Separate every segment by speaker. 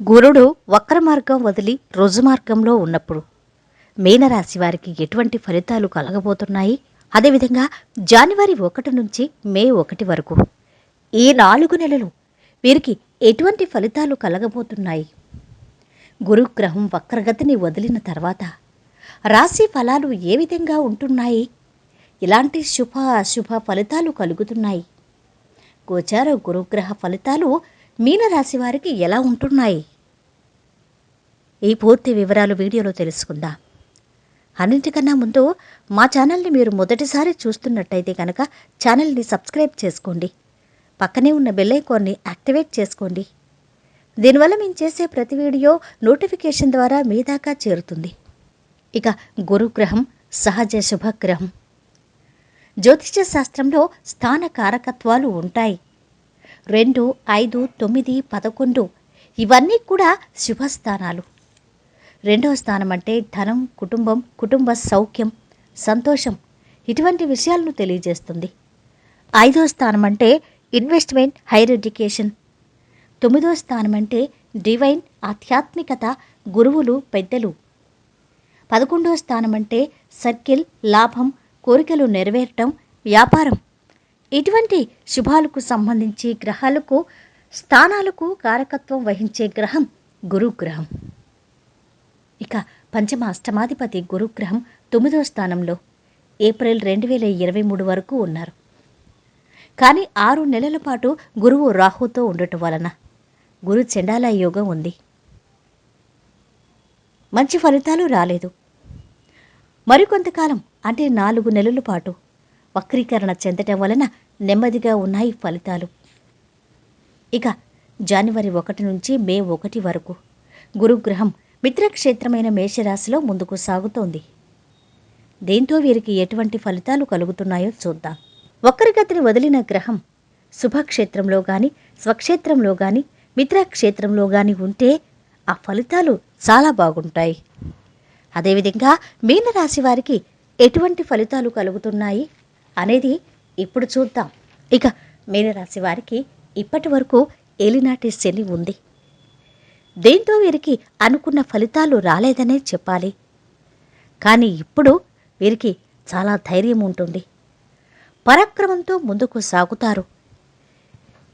Speaker 1: గురుడు వక్రమార్గం వదిలి రుజుమార్గంలో ఉన్నప్పుడు మీనరాశి వారికి ఎటువంటి ఫలితాలు కలగబోతున్నాయి? అదేవిధంగా జనవరి ఒకటి నుంచి మే ఒకటి వరకు ఈ నాలుగు నెలలు వీరికి ఎటువంటి ఫలితాలు కలగబోతున్నాయి? గురుగ్రహం వక్రగతిని వదిలిన తర్వాత రాశి ఫలాలు ఏ విధంగా ఉంటున్నాయి? ఇలాంటి శుభ అశుభ ఫలితాలు కలుగుతున్నాయి. గోచార గురుగ్రహ ఫలితాలు మీనరాశి వారికి ఎలా ఉంటున్నాయి? ఈ పూర్తి వివరాలు వీడియోలో తెలుసుకుందాం. అన్నింటికన్నా ముందు మా ఛానల్ని మీరు మొదటిసారి చూస్తున్నట్టయితే కనుక ఛానల్ని సబ్స్క్రైబ్ చేసుకోండి. పక్కనే ఉన్న బెల్ ఐకాన్ని యాక్టివేట్ చేసుకోండి. దీనివల్ల మేము చేసే ప్రతి వీడియో నోటిఫికేషన్ ద్వారా మీ దాకా చేరుతుంది. ఇక గురుగ్రహం సహజ శుభగ్రహం. జ్యోతిష శాస్త్రంలో స్థాన కారకత్వాలు ఉంటాయి. రెండు ఐదు తొమ్మిది పదకొండు. ఇవన్నీ కూడా శుభస్థానాలు. రెండవ స్థానం అంటే ధనం కుటుంబం కుటుంబ సౌఖ్యం సంతోషం. ఇటువంటి విషయాలను తెలియజేస్తుంది. ఐదో స్థానం అంటే ఇన్వెస్ట్మెంట్ హైర్ ఎడ్యుకేషన్. తొమ్మిదో స్థానం అంటే డివైన్ ఆధ్యాత్మికత గురువులు పెద్దలు. పదకొండో స్థానం అంటే సర్కిల్ లాభం కోరికలు నెరవేరటం వ్యాపారం. ఇటువంటి శుభాలకు సంబంధించి గ్రహాలకు స్థానాలకు కారకత్వం వహించే గ్రహం గురుగ్రహం. ఇక పంచమ అష్టమాధిపతి గురుగ్రహం తొమ్మిదవ స్థానంలో ఏప్రిల్ రెండు వేల ఇరవై మూడు వరకు ఉన్నారు. కానీ ఆరు నెలల పాటు గురువు రాహుతో ఉండటం వలన గురు చండాల యోగం ఉంది. మంచి ఫలితాలు రాలేదు. మరికొంతకాలం అంటే నాలుగు నెలల పాటు వక్రీకరణ చెందటం వలన నెమ్మదిగా ఉన్నాయి ఫలితాలు. ఇక జనవరి ఒకటి నుంచి మే ఒకటి వరకు గురుగ్రహం మిత్రక్షేత్రమైన మేషరాశిలో ముందుకు సాగుతోంది. దీంతో వీరికి ఎటువంటి ఫలితాలు కలుగుతున్నాయో చూద్దాం. వక్రగతిని వదిలిన గ్రహం శుభక్షేత్రంలో గాని స్వక్షేత్రంలో గాని మిత్రక్షేత్రంలో గాని ఉంటే ఆ ఫలితాలు చాలా బాగుంటాయి. అదేవిధంగా మీనరాశి వారికి ఎటువంటి ఫలితాలు కలుగుతున్నాయి అనేది ఇప్పుడు చూద్దాం. ఇక మీనరాశి వారికి ఇప్పటి వరకు ఏలినాటి శని ఉంది. దీంతో వీరికి అనుకున్న ఫలితాలు రాలేదనే చెప్పాలి. కానీ ఇప్పుడు వీరికి చాలా ధైర్యం ఉంటుంది. పరాక్రమంతో ముందుకు సాగుతారు.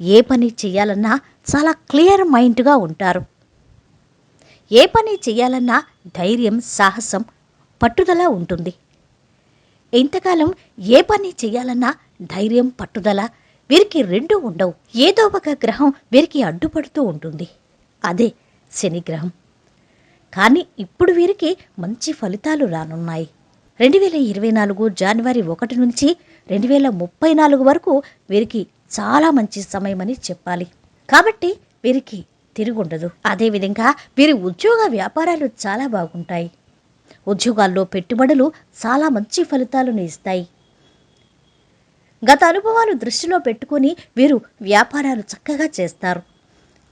Speaker 1: ఏ పని చేయాలన్నా చాలా క్లియర్ మైండ్గా ఉంటారు. ఏ పని చేయాలన్నా ధైర్యం సాహసం పట్టుదల ఉంటుంది. ఇంతకాలం ఏ పని చేయాలన్నా ధైర్యం పట్టుదల వీరికి రెండు ఉండవు. ఏదో ఒక గ్రహం వీరికి అడ్డుపడుతూ ఉంటుంది. అదే శని గ్రహం కానీ ఇప్పుడు వీరికి మంచి ఫలితాలు రానున్నాయి. రెండు వేల ఇరవై నాలుగు జనవరి ఒకటి నుంచి రెండు వేల ముప్పై నాలుగు వరకు వీరికి చాలా మంచి సమయమని చెప్పాలి. కాబట్టి వీరికి తిరుగుండదు. అదేవిధంగా వీరి ఉద్యోగ వ్యాపారాలు చాలా బాగుంటాయి. ఉద్యోగాల్లో పెట్టుబడులు చాలా మంచి ఫలితాలను ఇస్తాయి. గత అనుభవాలు దృష్టిలో పెట్టుకుని వీరు వ్యాపారాలు చక్కగా చేస్తారు.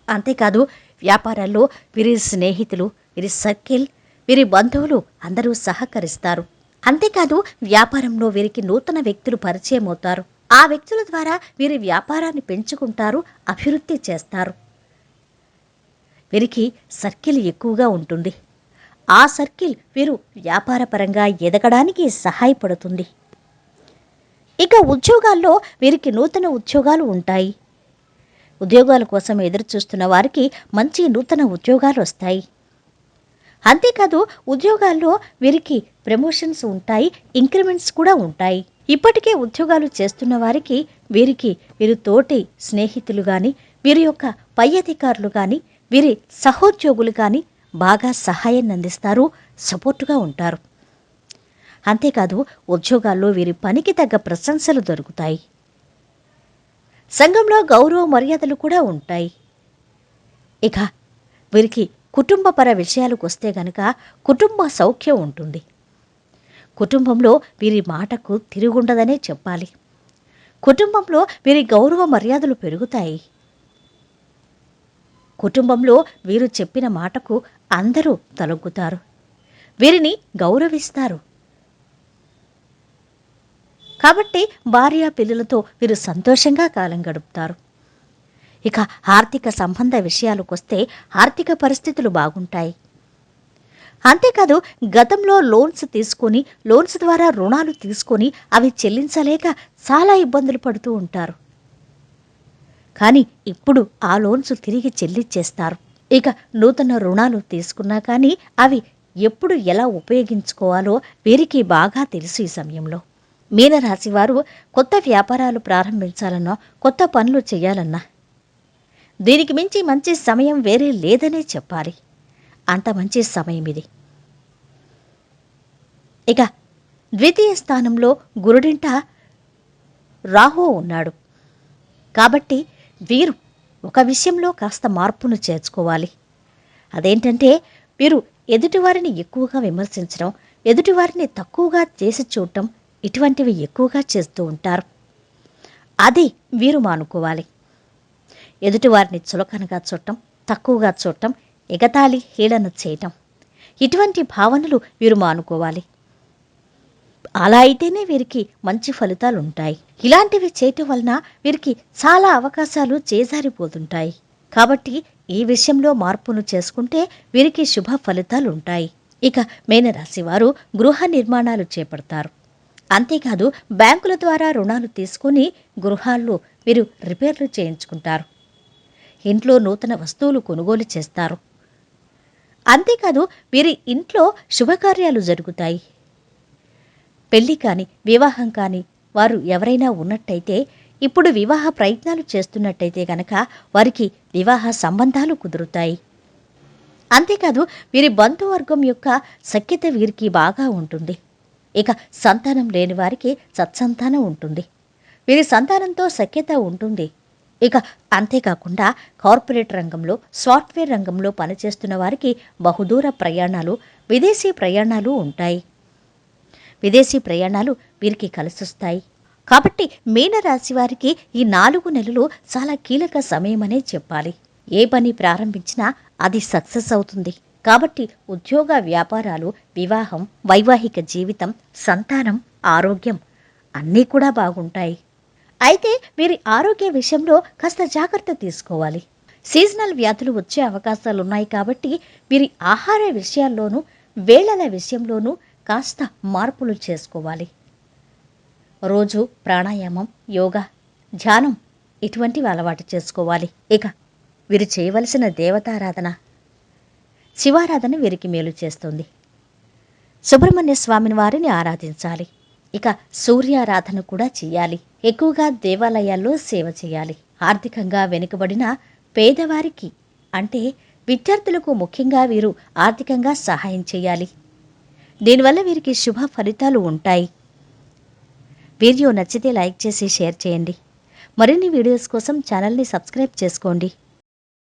Speaker 1: అంతేకాదు వ్యాపారాల్లో వీరి స్నేహితులు వీరి సర్కిల్ వీరి బంధువులు అందరూ సహకరిస్తారు. అంతేకాదు వ్యాపారంలో వీరికి నూతన వ్యక్తులు పరిచయం అవుతారు. ఆ వ్యక్తుల ద్వారా వీరి వ్యాపారాన్ని పెంచుకుంటారు అభివృద్ధి చేస్తారు. వీరికి సర్కిల్ ఎక్కువగా ఉంటుంది. ఆ సర్కిల్ వీరు వ్యాపారపరంగా ఎదగడానికి సహాయపడుతుంది. ఇక ఉద్యోగాల్లో వీరికి నూతన ఉద్యోగాలు ఉంటాయి. ఉద్యోగాల కోసం ఎదురు చూస్తున్న వారికి మంచి నూతన ఉద్యోగాలు వస్తాయి. అంతేకాదు ఉద్యోగాల్లో వీరికి ప్రమోషన్స్ ఉంటాయి ఇంక్రిమెంట్స్ కూడా ఉంటాయి. ఇప్పటికే ఉద్యోగాలు చేస్తున్న వారికి వీరికి వీరి తోటి స్నేహితులు కానీ వీరి యొక్క పై అధికారులు కానీ వీరి సహోద్యోగులు కానీ బాగా సహాయాన్ని అందిస్తారు సపోర్టుగా ఉంటారు. అంతేకాదు ఉద్యోగాల్లో వీరి పనికి తగ్గ ప్రశంసలు దొరుకుతాయి. సంఘంలో గౌరవ మర్యాదలు కూడా ఉంటాయి. ఇక వీరికి కుటుంబపర విషయాలకు వస్తే గనక కుటుంబ సౌఖ్యం ఉంటుంది. కుటుంబంలో వీరి మాటకు తిరుగుండదనే చెప్పాలి. కుటుంబంలో వీరి గౌరవ మర్యాదలు పెరుగుతాయి. కుటుంబంలో వీరు చెప్పిన మాటకు అందరూ తలొగ్గుతారు. వీరిని గౌరవిస్తారు. కాబట్టి భార్య పిల్లలతో వీరు సంతోషంగా కాలం గడుపుతారు. ఇక ఆర్థిక సంబంధ విషయాలకొస్తే ఆర్థిక పరిస్థితులు బాగుంటాయి. అంతేకాదు గతంలో లోన్స్ తీసుకొని లోన్స్ ద్వారా రుణాలు తీసుకొని అవి చెల్లించలేక చాలా ఇబ్బందులు పడుతూ ఉంటారు. కానీ ఇప్పుడు ఆ లోన్స్ తిరిగి చెల్లించేస్తారు ఇక నూతన రుణాలు తీసుకున్నా కానీ అవి ఎప్పుడు ఎలా ఉపయోగించుకోవాలో వీరికి బాగా తెలుసు ఈ సమయంలో. మీనరాశి వారు కొత్త వ్యాపారాలు ప్రారంభించాలన్నా కొత్త పనులు చేయాలన్నా. దీనికి మించి మంచి సమయం వేరే లేదనే చెప్పాలి. అంత మంచి సమయం ఇది. ఇక ద్వితీయ స్థానంలో గురుడింట రాహు ఉన్నాడు. కాబట్టి వీరు ఒక విషయంలో కాస్త మార్పును చేర్చుకోవాలి. అదేంటంటే వీరు ఎదుటివారిని ఎక్కువగా విమర్శించడం ఎదుటివారిని తక్కువగా చేసి చూడటం ఇటువంటివి ఎక్కువగా చేస్తూ ఉంటారు. అది వీరు మానుకోవాలి. ఎదుటివారిని చులకనగా చూడటం తక్కువగా చూడటం ఎగతాళి హీళన చేయటం ఇటువంటి భావనలు వీరు మానుకోవాలి. అలా అయితేనే వీరికి మంచి ఫలితాలు ఉంటాయి. ఇలాంటివి చేయటం వలన వీరికి చాలా అవకాశాలు చేజారిపోతుంటాయి. కాబట్టి ఈ విషయంలో మార్పును చేసుకుంటే వీరికి శుభ ఫలితాలు ఉంటాయి. ఇక మేనరాశి వారు గృహ నిర్మాణాలు చేపడతారు. అంతేకాదు బ్యాంకుల ద్వారా రుణాలు తీసుకుని గృహాల్లో వీరు రిపేర్లు చేయించుకుంటారు. ఇంట్లో నూతన వస్తువులు కొనుగోలు చేస్తారు. అంతేకాదు వీరి ఇంట్లో శుభకార్యాలు జరుగుతాయి. పెళ్ళి కాని వివాహం కాని వారు ఎవరైనా ఉన్నట్టయితే ఇప్పుడు వివాహ ప్రయత్నాలు చేస్తున్నట్టయితే గనక వారికి వివాహ సంబంధాలు కుదురుతాయి. అంతేకాదు వీరి బంధువర్గం యొక్క సఖ్యత వీరికి బాగా ఉంటుంది. ఇక సంతానం లేని వారికి సత్సంతానం ఉంటుంది. వీరి సంతానంతో సఖ్యత ఉంటుంది. ఇక అంతేకాకుండా కార్పొరేట్ రంగంలో సాఫ్ట్వేర్ రంగంలో పనిచేస్తున్న వారికి బహుదూర ప్రయాణాలు విదేశీ ప్రయాణాలు ఉంటాయి. విదేశీ ప్రయాణాలు వీరికి కలిసొస్తాయి. కాబట్టి మీనరాశి వారికి ఈ నాలుగు నెలలు చాలా కీలక సమయమనే చెప్పాలి. ఏ పని ప్రారంభించినా అది సక్సెస్ అవుతుంది. కాబట్టి ఉద్యోగ వ్యాపారాలు వివాహం వైవాహిక జీవితం సంతానం ఆరోగ్యం అన్నీ కూడా బాగుంటాయి. అయితే వీరి ఆరోగ్య విషయంలో కాస్త జాగ్రత్త తీసుకోవాలి. సీజనల్ వ్యాధులు వచ్చే అవకాశాలు ఉన్నాయి కాబట్టి వీరి ఆహార విషయాల్లోనూ వేళల విషయంలోనూ కాస్త మార్పులు చేసుకోవాలి. రోజు ప్రాణాయామం యోగా ధ్యానం ఇటువంటివి అలవాటు చేసుకోవాలి. ఇక వీరు చేయవలసిన దేవతారాధన శివారాధన వీరికి మేలు చేస్తుంది. సుబ్రహ్మణ్య స్వామిని వారిని ఆరాధించాలి. ఇక సూర్యారాధన కూడా చేయాలి. ఎక్కువగా దేవాలయాల్లో సేవ చేయాలి. ఆర్థికంగా వెనుకబడిన పేదవారికి అంటే విద్యార్థులకు ముఖ్యంగా వీరు ఆర్థికంగా సహాయం చేయాలి. దీనివల్ల వీరికి శుభ ఫలితాలు ఉంటాయి. వీడియో నచ్చితే లైక్ చేసి షేర్ చేయండి. మరిన్ని వీడియోస్ కోసం ఛానల్ని సబ్స్క్రైబ్ చేసుకోండి.